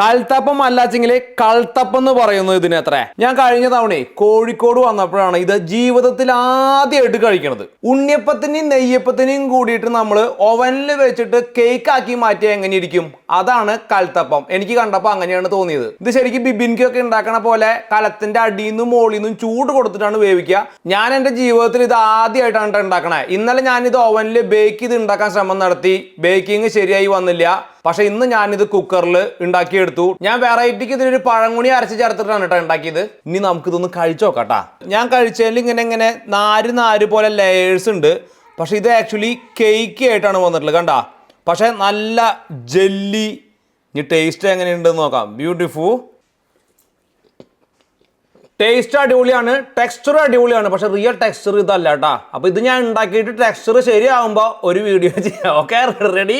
കൽത്തപ്പം അല്ലാച്ചെങ്കിൽ കൾത്തപ്പം എന്ന് പറയുന്നത് ഇതിന് അത്ര ഞാൻ കഴിഞ്ഞ തവണ കോഴിക്കോട് വന്നപ്പോഴാണ് ഇത് ജീവിതത്തിൽ ആദ്യമായിട്ട് കഴിക്കണത്. ഉണ്ണിയപ്പത്തിനെയും നെയ്യപ്പത്തിനെയും കൂടിയിട്ട് നമ്മൾ ഓവനിൽ വെച്ചിട്ട് കേക്ക് ആക്കി മാറ്റിയാൽ എങ്ങനെ ഇരിക്കും? അതാണ് കൽത്തപ്പം. എനിക്ക് കണ്ടപ്പോൾ അങ്ങനെയാണ് തോന്നിയത്. ഇത് ശരിക്കും ബിബിൻക്കൊക്കെ ഉണ്ടാക്കണ പോലെ കലത്തിന്റെ അടിയിൽ നിന്നും നിന്നും ചൂട് കൊടുത്തിട്ടാണ് വേവിക്കുക. ഞാൻ എന്റെ ജീവിതത്തിൽ ഇത് ആദ്യമായിട്ടാണ് ട്ടോ ഉണ്ടാക്കണേ. ഇന്നലെ ഞാനിത് ഓവനിൽ ബേക്ക് ചെയ്ത് ഉണ്ടാക്കാൻ ശ്രമം നടത്തി. ബേക്കിംഗ് ശരിയായി വന്നില്ല. പക്ഷെ ഇന്ന് ഞാനിത് കുക്കറിൽ ഉണ്ടാക്കിയെടുത്തു. ഞാൻ വെറൈറ്റിക്ക് ഇതിനൊരു പഴങ്കുണി അരച്ച് ചേർത്തിട്ടാണ് കേട്ടോ ഉണ്ടാക്കിയത്. ഇനി നമുക്കിതൊന്ന് കഴിച്ചു നോക്കട്ടാ. ഞാൻ കഴിച്ചതിൽ ഇങ്ങനെ ഇങ്ങനെ നാര് നാര് പോലെ ലെയേഴ്സ് ഉണ്ട്. പക്ഷെ ഇത് ആക്ച്വലി കേക്ക് ആയിട്ടാണ് വന്നിട്ടുള്ളത് കണ്ടാ? പക്ഷെ നല്ല ജെല്ലി ഇനി ടേസ്റ്റ് എങ്ങനെയുണ്ടെന്ന് നോക്കാം. ബ്യൂട്ടിഫുൾ ടേസ്റ്റ് അടിപൊളിയാണ് ടെക്സ്ചർ അടിപൊളിയാണ് പക്ഷെ റിയൽ ടെക്സ്ചർ ഇതല്ല കേട്ടാ. അപ്പൊ ഇത് ഞാൻ ഉണ്ടാക്കിയിട്ട് ടെക്സ്ചർ ശരിയാവുമ്പോ ഒരു വീഡിയോ ചെയ്യാം. Okay ready